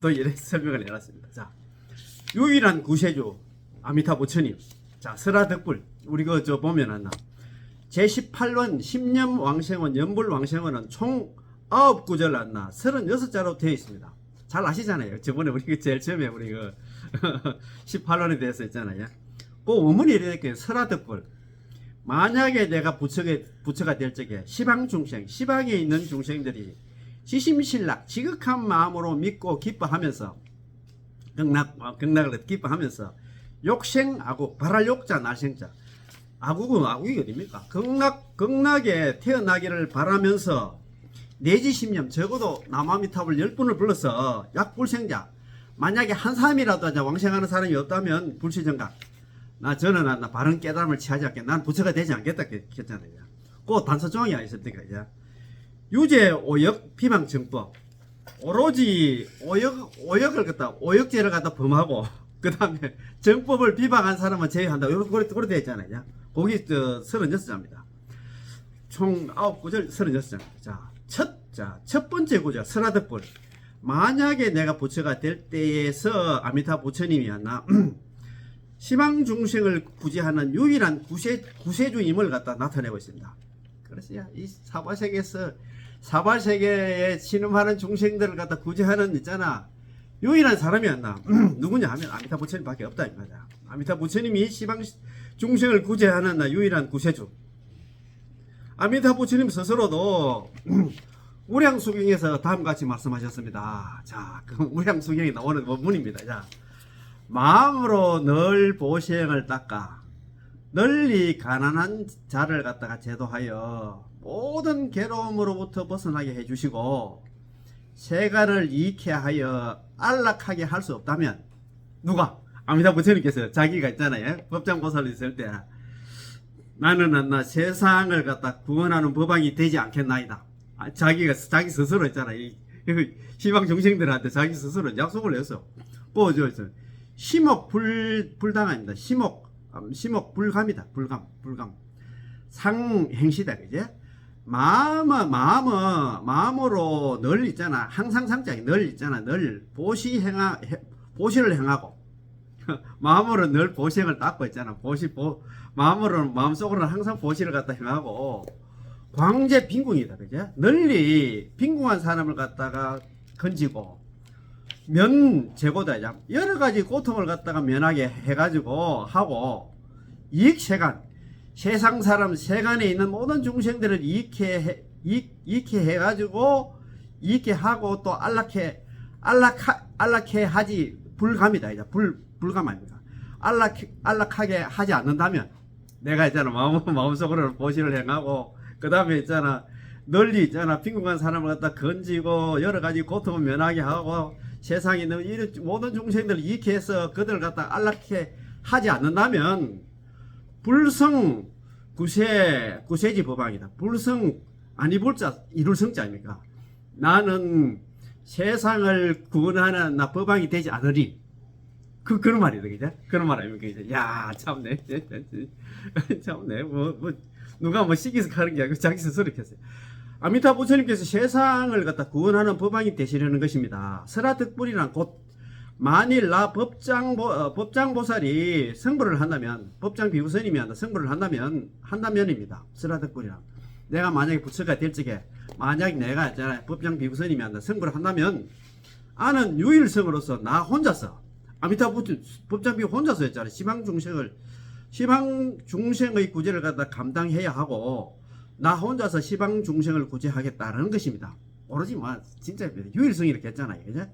또 이렇게 설명을 해놨습니다. 자, 유일한 구세주 아미타 부처님. 자, 설화덕불. 우리 그저 보면 하나. 제18원 10년 왕생원 연불 왕생원은 총 9구절 안나 36자로 되어 있습니다. 잘 아시잖아요. 저번에 우리 그 제일 처음에 우리 그 18원에 대해서 했잖아요. 그 원문이 이렇게 설화덕불. 만약에 내가 부처가, 부처가 될 적에 시방 중생, 시방에 있는 중생들이 지심신락, 지극한 마음으로 믿고 기뻐하면서 극락, 어, 극락을 기뻐하면서 욕생아국, 발할 욕자, 날생자. 아국은 아국이 어딥니까? 극락, 극락에 태어나기를 바라면서 내지 10년, 적어도 남아미탑을 10분을 불러서 약불생자. 만약에 한 사람이라도 왕생하는 사람이 없다면 불시정각. 나 저는 나, 나 바른 깨달음을 취하지 않게 난 부처가 되지 않겠다 했잖아요. 그 단서 조항이 있었니까 이제 유죄 오역 비방 정법 오로지 오역 오역을 갖다 오역죄를 갖다 범하고 그 다음에 정법을 비방한 사람은 제외한다. 이렇게 그렇게 되어 있잖아요. 거기 저 36자입니다. 총 9구절 36장. 자, 첫, 자, 첫 번째 구절, 설화덕불. 만약에 내가 부처가 될 때에서 아미타 부처님이었나, 시방 중생을 구제하는 유일한 구세, 구세주임을 갖다 나타내고 있습니다. 그렇지요. 이 사바세계에서, 사바세계에 신음하는 중생들을 갖다 구제하는 있잖아. 유일한 사람이었나? 누구냐 하면 아미타 부처님밖에 없다, 이 말이야. 아미타 부처님이 시방 중생을 구제하는 나 유일한 구세주. 아미타 부처님 스스로도 우량수경에서 다음같이 말씀하셨습니다. 자, 그 우량수경에 나오는 원문입니다. 자, 마음으로 늘 보시행을 닦아 널리 가난한 자를 갖다가 제도하여 모든 괴로움으로부터 벗어나게 해주시고 세간을 이익해 하여 안락하게 할 수 없다면 누가 아미타 부처님께서 자기가 있잖아요 법장 보살을 있을 때 나는 안나 세상을 갖다 구원하는 법왕이 되지 않겠나이다. 아, 자기가 자기 스스로 이 시방 중생들한테 자기 스스로 약속을 했어. 저, 심옥 불 불당합니다. 심옥 음, 심옥 불감이다. 불감 불감 상행시다 그제? 마음은 마음은 마음으로 늘 있잖아. 항상 상장이 늘 있잖아. 늘 보시 행하 해- 보시를 행하고 마음으로 늘 보시행을 닦고 있잖아. 보시 보 마음으로는 마음속으로는 항상 보시를 갖다 행하고 광재 빈궁이다. 그죠? 널리 빈궁한 사람을 갖다가 건지고 면 제고다. 야. 여러 가지 고통을 갖다가 면하게 해 가지고 하고 이익 세간 세상 사람 세간에 있는 모든 중생들을 이익해 해- 이익, 이익해 해가지고 이익해 하고 또 안락해 안락하 안락해 하지 불감이다. 이제 불 불감 아닙니까? 안락 안락하게 하지 않는다면 내가 있잖아 마음 마음속으로 보시를 행하고 그 다음에 있잖아 널리 있잖아 빈궁한 사람을 갖다 건지고 여러 가지 고통을 면하게 하고 세상에 있는 모든 중생들을 이익해 해서 그들을 갖다 안락해 하지 않는다면 불성 구세 구세지 법왕이다. 불성 아니 불자 이룰 성자 아닙니까? 나는 세상을 구원하는 나 법왕이 되지 않으리. 그 그런 말이다, 그죠? 그런 말 아닙니까, 이제? 야, 참네, 참네, 뭐, 뭐 누가 뭐 시기서 하는 게 아니고 자기 스스로 했어요. 아미타 부처님께서 세상을 갖다 구원하는 법왕이 되시려는 것입니다. 설화득불이란 곧 만일 나 법장보 어, 법장 보살이 성불을 한다면 법장 비구선님이 한다 성불을 한다면 한다면입니다. 설화득불이란 내가 만약에 부처가 될 적에 만약 내가 법장 비구선님이 한다 성불을 한다면 아는 유일성으로서 나 혼자서 아미타 부처 법장 비구 혼자서 했잖아요 시방 중생을 시방 중생의 구제를 갖다 감당해야 하고 나 혼자서 시방 중생을 구제하겠다는 것입니다. 오로지 뭐 진짜 유일성이 이렇게 했잖아요. 그죠?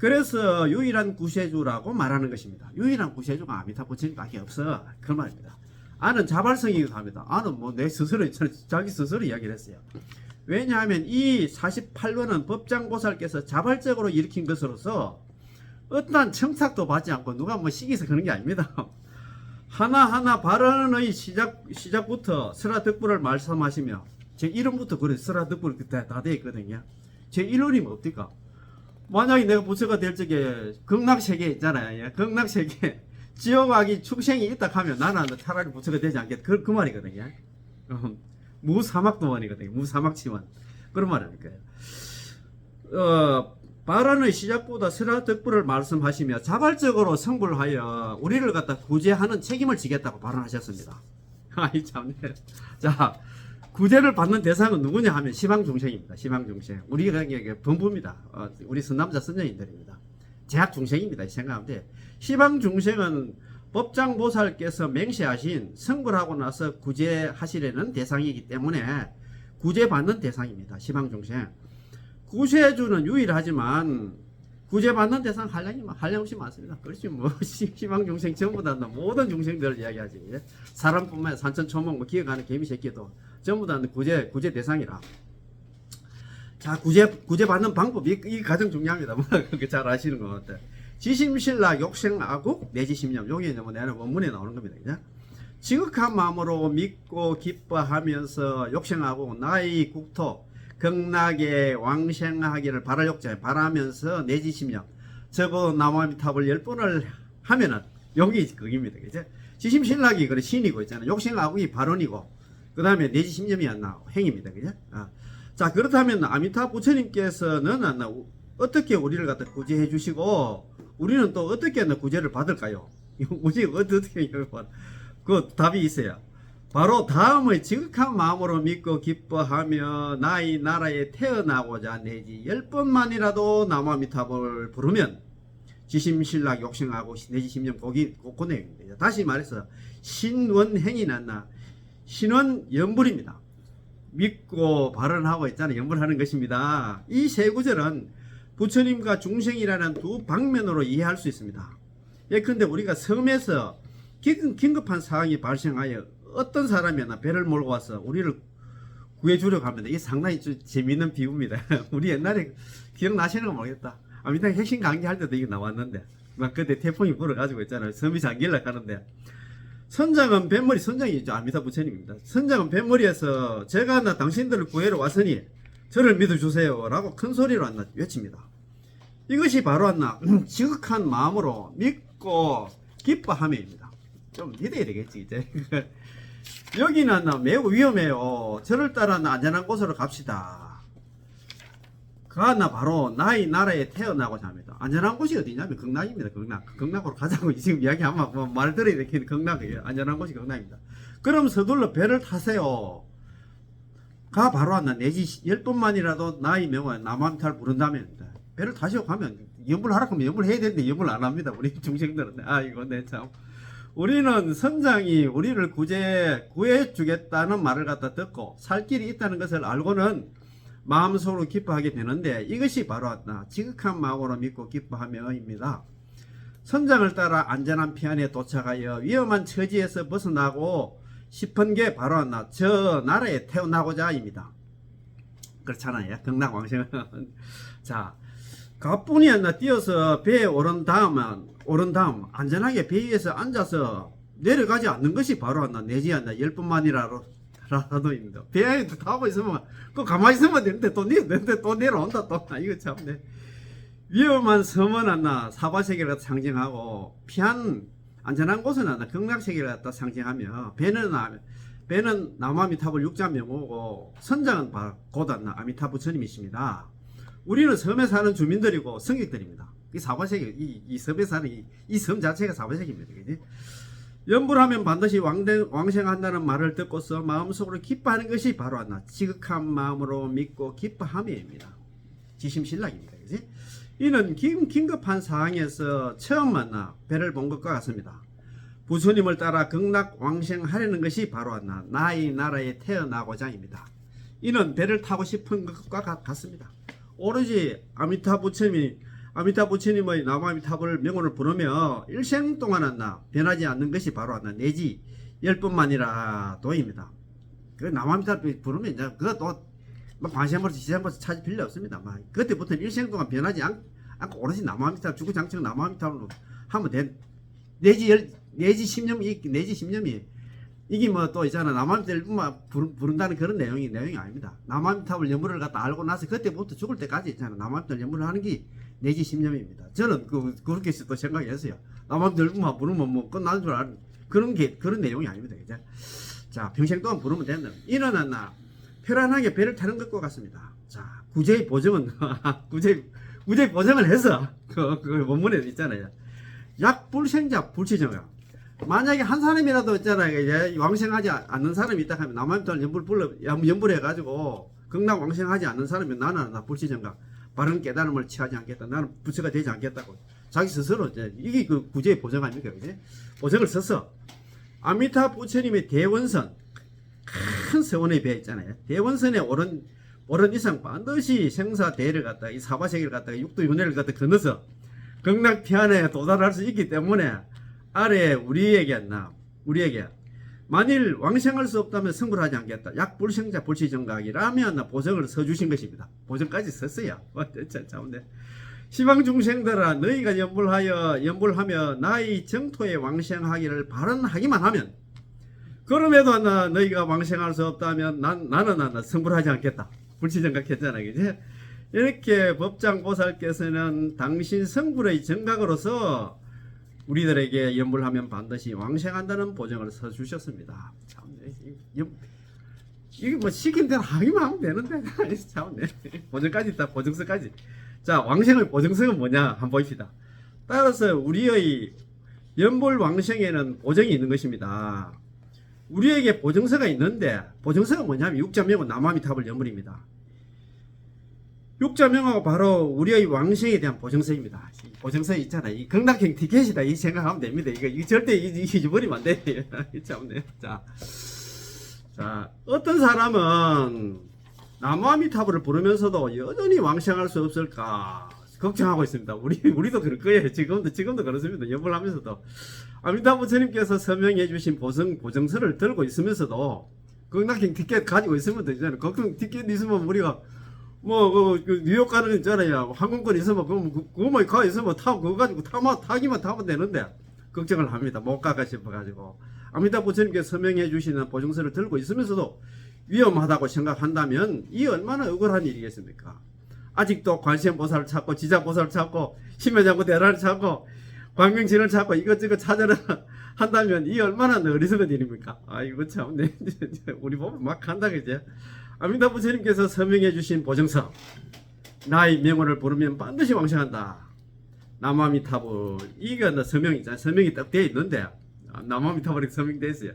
그래서 유일한 구세주라고 말하는 것입니다. 유일한 구세주가 아미타 부처님밖에 없어. 그 말입니다. 아는 자발성이기도 합니다. 아는 뭐 내 스스로 자기 스스로 이야기를 했어요. 왜냐하면 이 48번은 법장보살께서 자발적으로 일으킨 것으로서 어떠한 청탁도 받지 않고 누가 뭐 시기해서 그런 게 아닙니다. 하나하나 발언의 시작, 시작부터 설화덕불을 말씀하시며 제 이름부터 그래 설화덕불 다, 다 되어 있거든요. 제 이론이 뭡니까? 만약에 내가 부처가 될 적에 극락 세계 있잖아요. 예, 극락 세계 지옥악이 축생이 있다 하면 나는 차라리 부처가 되지 않겠다. 그, 그 말이거든요. 어, 무사막 도원이거든요. 무사막 치원. 그런 말 아닐까요? 어, 발언의 시작보다 설화 덕분을 말씀하시며 자발적으로 성불하여 우리를 갖다 구제하는 책임을 지겠다고 발언하셨습니다. 아이 참네. 자 구제를 받는 대상은 누구냐 하면 시방중생입니다. 시방중생. 우리가 이게 범부입니다. 어, 우리 선남자 선녀인들입니다. 제약 중생입니다. 이 생각하면 돼. 시방중생은 법장보살께서 맹세하신 성불하고 나서 구제하시려는 대상이기 때문에 구제받는 대상입니다. 시방중생. 구세주는 유일하지만 구제받는 대상 한량이 한량없이 많습니다. 그렇지 뭐 시- 시방중생 전부 다 모든 중생들을 이야기하지. 사람뿐만 아니라 산천 초목 뭐 기어가는 개미 새끼도 전부 다 구제 구제 대상이라. 자 구제 구제 받는 방법이 이 가장 중요합니다. 뭐 그게 잘 아시는 것 같아. 지심신라 욕생아국 내지심념 요게 이제 뭐 내는 원문에 나오는 겁니다. 그죠? 지극한 마음으로 믿고 기뻐하면서 욕생하고 나의 국토 극락에 왕생하기를 바랄 욕자 바라면서 내지심념 적어 나무탑을 열 번을 하면은 여기 그입니다. 그죠? 지심신락이 그래 신이고 있잖아요. 욕생아국이 발언이고 그 다음에 내지심념이 안 나, 행입니다. 그죠? 아. 자, 그렇다면 아미타 부처님께서는 안 나, 어떻게 우리를 갖다 구제해 주시고, 우리는 또 어떻게 나 구제를 받을까요? 우리 어떻게, 그 답이 있어요. 바로 다음의 지극한 마음으로 믿고 기뻐하며 나의 나라에 태어나고자 내지 열 번만이라도 나무아미탑을 부르면 지심신락 욕심하고 내지 심령 고기 고내입니다. 다시 말해서 신원행이 났나 신원 연불입니다. 믿고 발언하고 있잖아요. 연불하는 것입니다. 이 세 구절은 부처님과 중생이라는 두 방면으로 이해할 수 있습니다. 예컨대 우리가 섬에서 긴- 긴급한 상황이 발생하여 어떤 사람이 나 배를 몰고 와서 우리를 구해주려고 합니다. 이게 상당히 좀 재미있는 비유입니다. 우리 옛날에 기억나시는 거 모르겠다. 아미타 핵심 강의 할 때도 이게 나왔는데 막 그때 태풍이 불어가지고 있잖아요. 섬이 잠길라 하는데 선장은 뱃머리 선장이죠. 아미타 부처님입니다. 선장은 뱃머리에서 제가 나 당신들을 구해러 왔으니 저를 믿어주세요. 라고 큰 소리로 안나 외칩니다. 이것이 바로 안나 지극한 마음으로 믿고 기뻐함입니다. 좀 믿어야 되겠지 이제. 여기는 매우 위험해요. 저를 따라 나 안전한 곳으로 갑시다. 그나 바로 나의 나라에 태어나고자 합니다. 안전한 곳이 어디냐면 극락입니다. 극락. 극락으로 가자고 지금 이야기하면 뭐말 들어야 되겠는 극락이에요. 안전한 곳이 극락입니다. 그럼 서둘러 배를 타세요. 가 바로 안나 내지 열 번만이라도 나의 명화 남한탈 부른다면 배를 타시고 가면 연불 하라 하면 연불 해야 되는데 연불 안 합니다. 우리 중생들은 아 이거 내참 우리는 선장이 우리를 구제 구해 주겠다는 말을 갖다 듣고 살 길이 있다는 것을 알고는 마음속으로 기뻐하게 되는데 이것이 바로 나 지극한 마음으로 믿고 기뻐하며입니다. 선장을 따라 안전한 피안에 도착하여 위험한 처지에서 벗어나고 싶은 게 바로 나저 나라에 태어나고자입니다. 그렇잖아요. 극락왕생은 자 가뿐히 안나 뛰어서 배에 오른 다음은 오른 다음 안전하게 배 위에서 앉아서 내려가지 않는 것이 바로 안나 내지 않나 열 번만이라도 라도입니다. 배에 타고 있으면 그 가만히 있으면 되는데 또 내는데 또 내려온다 또 아, 이거 참네. 위험한 섬은 안나 사바세계를 상징하고 피한 안전한 곳은 안나 극락세계를 갖다 상징하며 배는 아- 배는 남아미탑을 육자명호고 선장은 바로 곧 안나 아미타 부처님이십니다. 우리는 섬에 사는 주민들이고 성객들입니다. 이 사바세계 이, 이 섬에 사는 이섬 자체가 사바세계입니다. 그지? 연불하면 반드시 왕대, 왕생한다는 말을 듣고서 마음속으로 기뻐하는 것이 바로 안나 지극한 마음으로 믿고 기뻐함이입니다. 지심신락입니다. 그지? 이는 긴, 긴급한 상황에서 처음 만나 배를 본 것과 같습니다. 부처님을 따라 극락 왕생하려는 것이 바로 안나 나의 나라에 태어나고자입니다. 이는 배를 타고 싶은 것과 같- 같습니다. 오로지 아미타 부처님이 아미타 부처님의 남아미타불 명언을 부르며 일생 동안 한나 변하지 않는 것이 바로 한나 내지 열 번만이라 도입니다. 그 남아미타 부르면 이제 그것도 막 관심으로 시장부터 찾을 필요 없습니다. 막 그때부터 일생 동안 변하지 않, 않고 오로지 남아미타 주구장창 남아미타로 하면 된 내지 열 내지 십념이 내지 십념이 이게 뭐 또 있잖아 남아미타만 부른다는 그런 내용이 내용이 아닙니다. 남아미타불 연물을 갖다 알고 나서 그때부터 죽을 때까지 있잖아 남아미타 연물을 하는 게 내지 십념입니다. 저는 그 그렇게 또 생각했어요. 남아미타 부르면 뭐 끝나는 줄 아는 그런 게 그런 내용이 아닙니다. 그죠? 자 평생 동안 부르면 된다. 이는 나 편안하게 배를 타는 것과 같습니다. 자 구제의 보정은 구제 구제 보장을 해서 그, 그 원문에 있잖아요. 약 불생자 불치정약. 만약에 한 사람이라도 있잖아요. 이제 왕생하지 않는 사람이 있다 하면 남한테 연불 불러 연불해 가지고 극락 왕생하지 않는 사람이 나는 나 불치정각 바른 깨달음을 취하지 않겠다. 나는 부처가 되지 않겠다고 자기 스스로 이제 이게 그 구제의 보장 아닙니까? 그지? 보장을 써서 아미타 부처님의 대원선 큰 세원에 배어 있잖아요. 대원선에 오른 오른 이상 반드시 생사 대를 갖다 이 사바세계를 갖다가 육도 윤회를 갖다 건너서 극락 피안에 도달할 수 있기 때문에 아래 우리에게 나 우리에게 만일 왕생할 수 없다면 승부를 하지 않겠다. 약불생자 불치정각이라면 나 보정을 써주신 것입니다. 보정까지 썼어요. 참, 참네. 시방 중생들아 너희가 연불하여 연불하며 나의 정토에 왕생하기를 발언하기만 하면 그럼에도 나 너희가 왕생할 수 없다면 난 나는 나 승불하지 않겠다. 불치정각했잖아, 그지? 이렇게 법장 보살께서는 당신 성불의 정각으로서 우리들에게 연불하면 반드시 왕생한다는 보증을 서 주셨습니다. 참, 이- 이- 이게 뭐 시킨 대로 하기만 하면 되는데 참네. 보증까지 있다 보증서까지. 자 왕생의 보증서가 뭐냐? 한번 봅시다. 따라서 우리의 연불 왕생에는 보증이 있는 것입니다. 우리에게 보증서가 있는데 보증서가 뭐냐면 육자명은 남아미탑을 연불입니다 육자명하고 바로 우리의 왕생에 대한 보증서입니다. 이 보증서 있잖아요. 이 극락행 티켓이다. 이 생각하면 됩니다. 이거, 이거 절대 잊어버리면 안 돼. 참네. 자, 자, 어떤 사람은 나무아미타불을 부르면서도 여전히 왕생할 수 없을까 걱정하고 있습니다. 우리 우리도 그럴 거예요. 지금도 지금도 그렇습니다. 연불 하면서도 아미타불 스님께서 서명해 주신 보증 보증서를 들고 있으면서도 극락행 티켓 가지고 있으면 되잖아요. 걱정 티켓 있으면 우리가 뭐, 그, 그 뉴욕 가는 거 있잖아요. 항공권 있으면, 그럼, 그- 그거만 가 있으면 타고, 그거 가지고 타마, 타기만 타면 되는데, 걱정을 합니다. 못 가가 싶어가지고. 아미타 부처님께서 서명해 주시는 보증서를 들고 있으면서도 위험하다고 생각한다면, 이 얼마나 억울한 일이겠습니까? 아직도 관세음보살을 찾고, 지자보살을 찾고, 심해장구 대라를 찾고, 광명진을 찾고, 이것저것 찾아라 한다면, 이 얼마나 어리석은 일입니까? 아이고, 참, 네. 우리 보면 막 간다, 그제? 아미타 부처님께서 서명해 주신 보증서 나의 명호를 부르면 반드시 왕생한다. 남아미타불 이게 나 서명이 딱 되어 있는데 아, 남아미타불이 서명되어 있어요.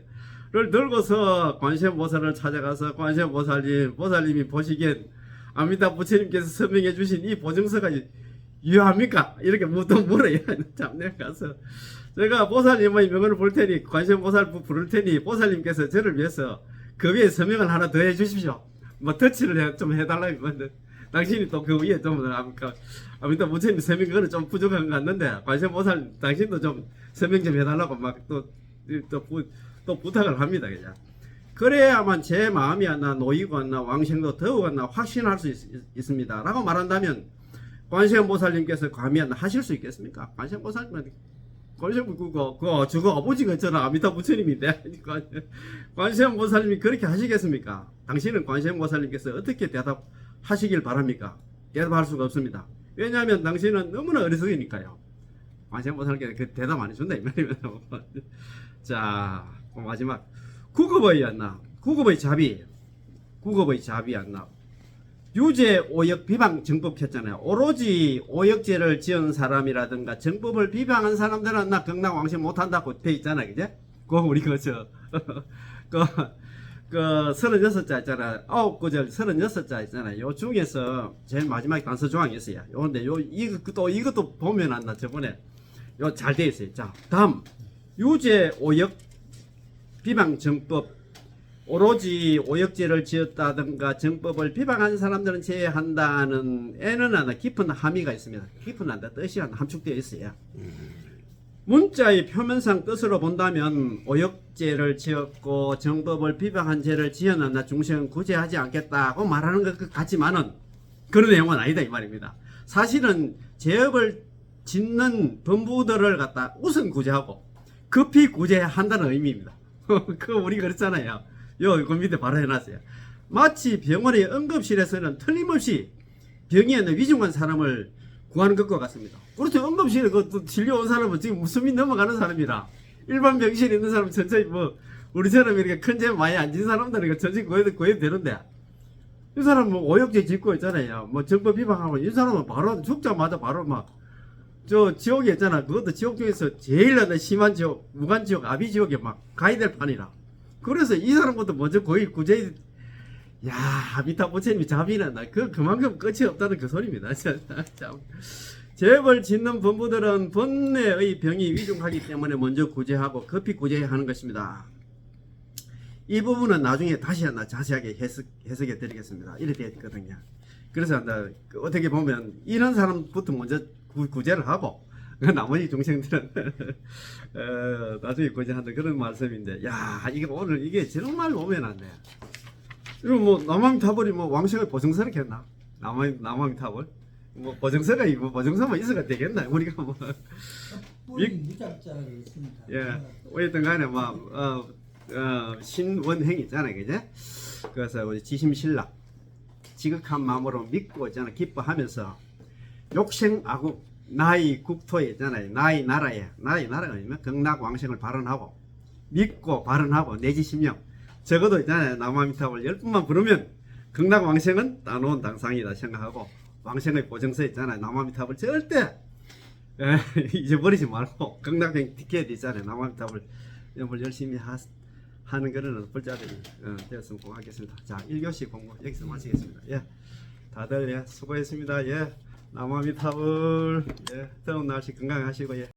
를 들고서 관세음보살을 찾아가서 관세음보살님 보살님이 보시기엔 아미타 부처님께서 서명해 주신 이 보증서가 유효합니까? 이렇게 묻도 물어요. 참 내가 가서 제가 보살님의 명언을 볼 테니 관세음보살 부를 테니 보살님께서 저를 위해서 그 위에 서명을 하나 더 해 주십시오. 뭐 터치를 해, 좀 해달라 이건데 당신이 또 그 위에 좀 아까 아무튼 부처님 서명 그거는 좀 부족한 것 같는데 관세음보살 당신도 좀 서명 좀 해달라고 막또또 또 부탁을 합니다 그냥. 그래야만 제 마음이 안나 노이고 안나 왕생도 더욱 안나 확신할 수 있, 습니다 라고 말한다면 관세음 보살님께서 감히 안 하실 수 있겠습니까? 관세음 보살님은 관세음 그거 그거 저거 아버지가 있잖아 아미타 부처님인데 관세음 보살님이 그렇게 하시겠습니까? 당신은 관세음 보살님께서 어떻게 대답하시길 바랍니까? 대답할 수가 없습니다. 왜냐하면 당신은 너무나 어리석으니까요. 관세음 보살님께서 그 대답 안 해준다 이 말이면 자 마지막 구급의였나 구급의 자비 구급의 자비였나 유죄 오역 비방 정법 했잖아요. 오로지 오역죄를 지은 사람이라든가 정법을 비방한 사람들은 나 경락 왕신 못한다고 돼 있잖아, 그제? 그 우리 그저 그, 그 36자 있잖아. 아홉 구절 36자 있잖아. 요 중에서 제일 마지막에 단서 조항이 있어요. 요런데 요또 이것도 보면 안나 저번에 요 잘 돼 있어요. 자, 다음 유죄 오역 비방 정법 오로지 오역죄를 지었다든가 정법을 비방한 사람들은 제외한다는 애는 하나 깊은 함의가 있습니다. 깊은 한다 뜻이 함축되어 있어요. 문자의 표면상 뜻으로 본다면 오역죄를 지었고 정법을 비방한 죄를 지어놨나 중생은 구제하지 않겠다고 말하는 것 같지만은 그런 내용은 아니다 이 말입니다. 사실은 죄업을 짓는 범부들을 갖다 우선 구제하고 급히 구제한다는 의미입니다. 그 우리 그랬잖아요. 요, 그 밑에 바로 해놨어요. 마치 병원의 응급실에서는 틀림없이 병이 있는 위중한 사람을 구하는 것과 같습니다. 그렇죠. 응급실에 그또 진료 온 사람은 지금 숨이 넘어가는 사람이라 일반 병실에 있는 사람은 천천히 뭐 우리처럼 이렇게 큰 죄 많이 안 진 사람들은 천천히 구해도 구해도 되는데 이 사람 뭐 오역죄 짓고 있잖아요. 뭐 정법 위반하고 이 사람은 바로 죽자마자 바로 막 저 지옥에 있잖아. 그것도 지옥 중에서 제일 나는 심한 지옥, 무간 지옥, 아비 지옥에 막 가야 될 판이라. 그래서 이 사람부터 먼저 거의 구제 야 아미타 부처님이 자비는 나 그 그만큼 끝이 없다는 그 소리입니다. 참, 참. 죄벌 짓는 범부들은 번뇌의 병이 위중하기 때문에 먼저 구제하고 급히 구제해야 하는 것입니다. 이 부분은 나중에 다시 하나 자세하게 해석, 해석해 드리겠습니다. 이렇게 되어 있거든요. 그래서 나그 어떻게 보면 이런 사람부터 먼저 구, 구제를 하고 그 나머지 중생들은 어, 나중에 구제한다 그런 말씀인데 야 이게 오늘 이게 정말 오면 안 돼. 이거 뭐 남왕 타벌이 뭐 왕실을 보증서를 했나? 남왕 남왕 타벌 뭐 보증서가 이거 보증서만 있어가 되겠나? 우리가 뭐 뿌리 무작자하게 있습니다. 예, 어쨌든 간에 뭐, 어, 어, 신원행 있잖아요, 그제? 그래서 우리 지심신라, 지극한 마음으로 믿고 있잖아, 기뻐하면서, 욕생아국, 나의 국토에 있잖아요, 나의 나라에, 나의 나라가 아니면 극락왕생을 발언하고, 믿고 발언하고, 내지 심령, 적어도 있잖아요, 남아미탑을 열 분만 부르면, 극락왕생은 따놓은 당상이다 생각하고, 왕생의 보증서 있잖아요, 남아미탑을 절대 에, 잊어버리지 말고 극락행 티켓 있잖아요. 연을 열심히 하, 하는 거는 불자들이 어, 되었으면 고맙겠습니다. 자, 1교시 공부 여기서 마치겠습니다. 예. 다들 예, 수고했습니다. 예. 남아미탑을 예, 더운 날씨 건강하시고 예.